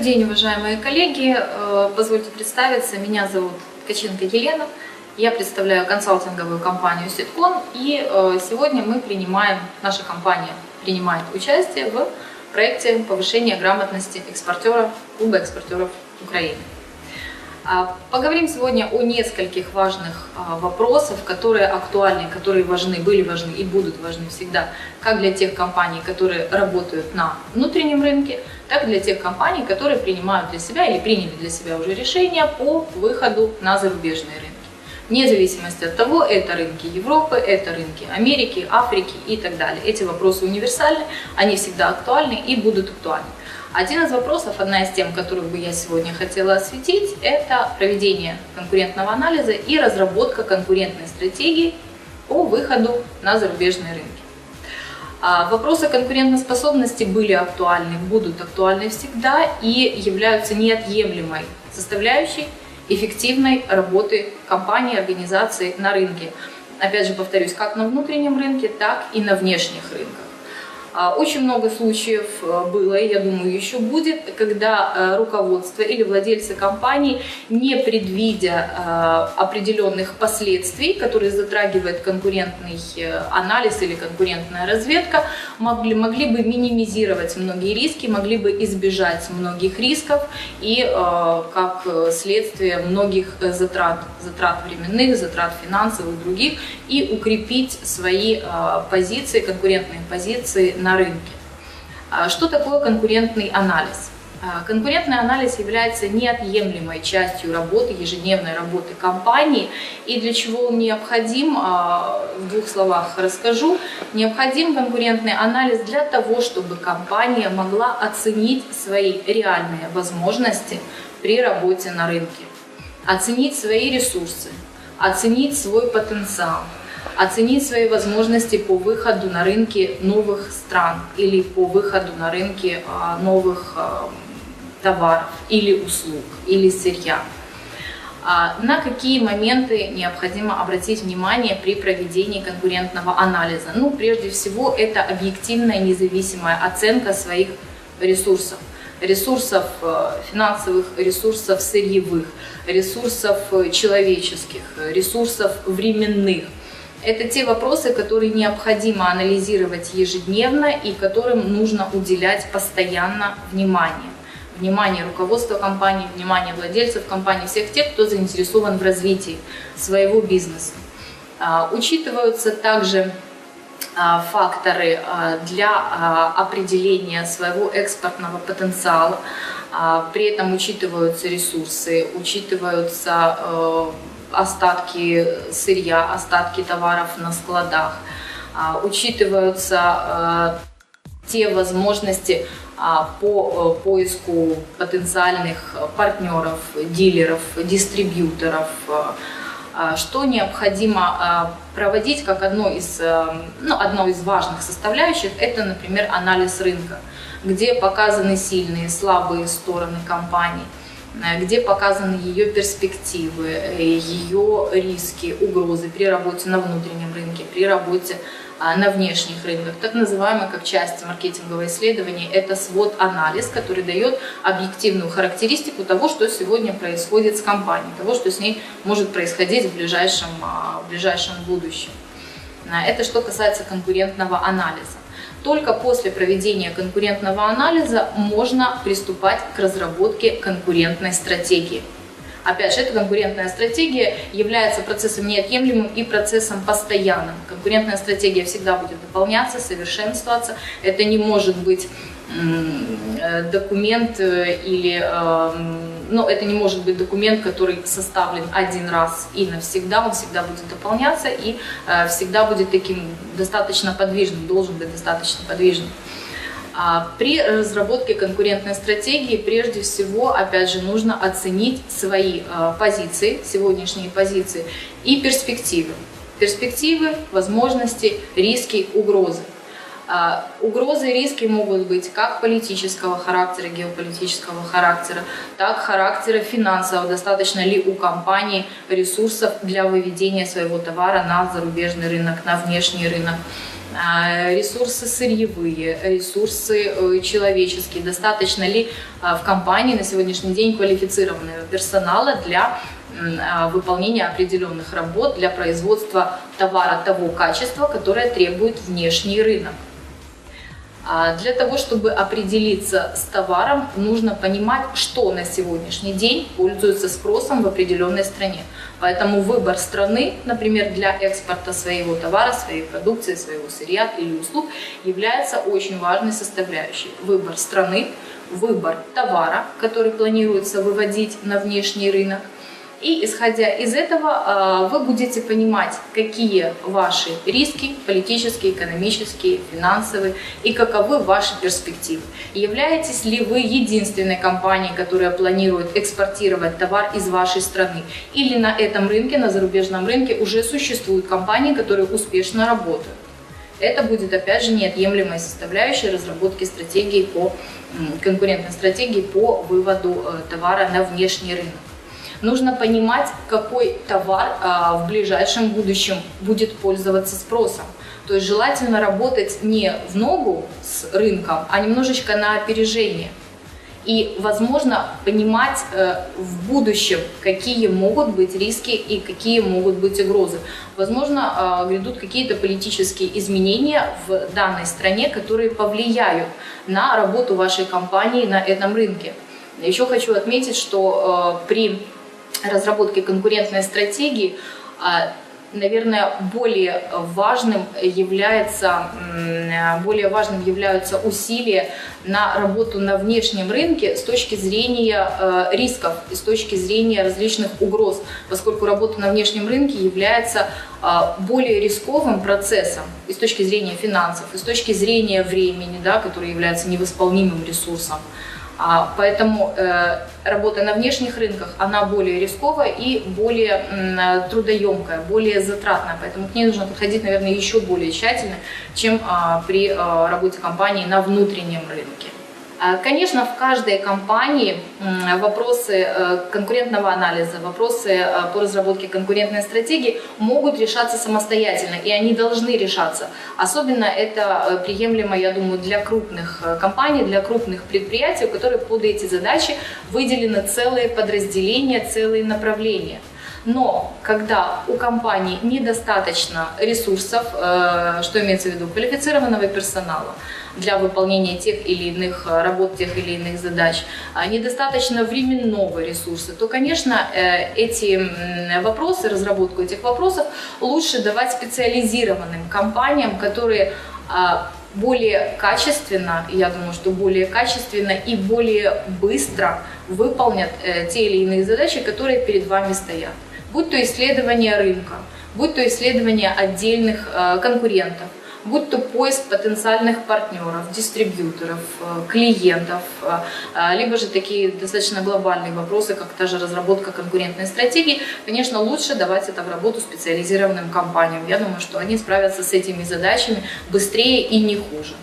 Добрый день, уважаемые коллеги. Э, позвольте представиться. Меня зовут Ткаченко Елена. Я представляю консалтинговую компанию Ситкон. И э, сегодня мы принимаем, наша компания принимает участие в проекте повышения грамотности экспортеров, клуба экспортеров Украины. А, поговорим сегодня о нескольких важных а, вопросах, которые актуальны, которые важны, были важны и будут важны всегда, как для тех компаний, которые работают на внутреннем рынке, так и для тех компаний, которые принимают для себя или приняли для себя уже решения по выходу на зарубежные рынки. Вне зависимости от того, это рынки Европы, это рынки Америки, Африки и так далее. Эти вопросы универсальны, они всегда актуальны и будут актуальны. Один из вопросов, одна из тем, которых бы я сегодня хотела осветить, это проведение конкурентного анализа и разработка конкурентной стратегии по выходу на зарубежные рынки. А, вопросы конкурентоспособности были актуальны, будут актуальны всегда и являются неотъемлемой составляющей эффективной работы компании, организации на рынке. Опять же повторюсь, как на внутреннем рынке, так и на внешних рынках. А, очень много случаев э, было, и я думаю, еще будет, когда э, руководство или владельцы компании, не предвидя э, определенных последствий, которые затрагивает конкурентный анализ или конкурентная разведка, могли, могли бы минимизировать многие риски, могли бы избежать многих рисков и как следствие многих затрат, затрат временных, затрат финансовых, других, и укрепить свои позиции, конкурентные позиции на рынке. А что такое конкурентный анализ? А, конкурентный анализ является неотъемлемой частью работы, ежедневной работы компании. И для чего он необходим, а, в двух словах расскажу. Необходим конкурентный анализ для того, чтобы компания могла оценить свои реальные возможности при работе на рынке, оценить свои ресурсы, оценить свой потенциал, оценить свои возможности по выходу на рынки новых стран или по выходу на рынки а, новых а, товаров или услуг или сырья. А, на какие моменты необходимо обратить внимание при проведении конкурентного анализа? Ну, прежде всего, это объективная независимая оценка своих ресурсов ресурсов финансовых, ресурсов сырьевых, ресурсов человеческих, ресурсов временных – это те вопросы, которые необходимо анализировать ежедневно и которым нужно уделять постоянно внимание. Внимание руководства компании, внимание владельцев компании, всех тех, кто заинтересован в развитии своего бизнеса. А, учитываются также а, факторы а, для определения своего экспортного потенциала. При этом учитываются ресурсы, учитываются э, остатки сырья, остатки товаров на складах. А, учитываются а, те возможности а, по э, поиску потенциальных партнеров, дилеров, дистрибьюторов, что необходимо проводить как одно из, э, ну, одно из важных составляющих, это, например, анализ рынка, где показаны сильные, слабые стороны компании – где показаны ее перспективы, э, ее риски, угрозы при работе на внутреннем рынке, при работе а, на внешних рынках. Так называемый как часть маркетингового исследования – это свод-анализ, который дает объективную характеристику того, что сегодня происходит с компанией, того, что с ней может происходить в ближайшем, а, в ближайшем будущем. Э, это что касается конкурентного анализа. Только после проведения конкурентного анализа можно приступать к разработке конкурентной стратегии. Опять же, эта конкурентная стратегия является процессом неотъемлемым и процессом постоянным. Конкурентная стратегия всегда будет дополняться, совершенствоваться. Это не может быть Э, документ э, или, ну, это не может быть документ, который составлен один раз и навсегда, он всегда будет дополняться и э, всегда будет таким достаточно подвижным, должен быть достаточно подвижным. А при разработке конкурентной стратегии прежде всего, опять же, нужно оценить свои позиции, сегодняшние позиции и перспективы. Перспективы, возможности, риски, угрозы. А, угрозы и риски могут быть как политического характера, геополитического характера, так характера финансового. Достаточно ли у компании ресурсов для выведения своего товара на зарубежный рынок, на внешний рынок. а, ресурсы сырьевые, ресурсы э, человеческие, достаточно ли а, в компании на сегодняшний день квалифицированного персонала для выполнения определенных работ, для производства товара того качества, которое требует внешний рынок. Для того, чтобы определиться с товаром, нужно понимать, что на сегодняшний день пользуется спросом в определенной стране. Поэтому выбор страны, например, для экспорта своего товара, своей продукции, своего сырья или услуг является очень важной составляющей. Выбор страны, выбор товара, который планируется выводить на внешний рынок – и исходя из этого а, вы будете понимать, какие ваши риски политические, экономические, финансовые и каковы ваши перспективы. Являетесь ли вы единственной компанией, которая планирует экспортировать товар из вашей страны? Или на этом рынке, на зарубежном рынке уже существуют компании, которые успешно работают? Это будет, опять же, неотъемлемой составляющей разработки стратегии по конкурентной стратегии по выводу э, товара на внешний рынок нужно понимать, какой товар а, в ближайшем будущем будет пользоваться спросом. То есть желательно работать не в ногу с рынком, а немножечко на опережение. И, возможно, понимать э, в будущем, какие могут быть риски и какие могут быть угрозы. Возможно, э, грядут какие-то политические изменения в данной стране, которые повлияют на работу вашей компании на этом рынке. Еще хочу отметить, что э, при разработки конкурентной стратегии, а, наверное, более важным является, более важным являются усилия на работу на внешнем рынке с точки зрения э, рисков с точки зрения различных угроз, поскольку работа на внешнем рынке является а, более рисковым процессом и с точки зрения финансов, и с точки зрения времени, да, который является невосполнимым ресурсом. А, поэтому э, работа на внешних рынках, она более рисковая и более трудоемкая, более затратная. Поэтому к ней нужно подходить, наверное, еще более тщательно, чем а, при а, работе компании на внутреннем рынке. А, конечно, в каждой компании вопросы э, конкурентного анализа, вопросы э, по разработке конкурентной стратегии могут решаться самостоятельно, и они должны решаться. Особенно это э, приемлемо, я думаю, для крупных компаний, для крупных предприятий, у которых под эти задачи выделены целые подразделения, целые направления. Но когда у компании недостаточно ресурсов, что имеется в виду, квалифицированного персонала, для выполнения тех или иных э, работ, тех или иных задач, а недостаточно временного ресурса, то, конечно, э, эти вопросы, разработку этих вопросов лучше давать специализированным компаниям, которые а, более качественно, я думаю, что более качественно и более быстро выполнят э, те или иные задачи, которые перед вами стоят. Будь то исследование рынка, будь то исследование отдельных конкурентов, будь то поиск потенциальных партнеров, дистрибьюторов, э, клиентов, э, э, либо же такие достаточно глобальные вопросы, как та же разработка конкурентной стратегии, конечно, лучше давать это в работу специализированным компаниям. Я думаю, что они справятся с этими задачами быстрее и не хуже.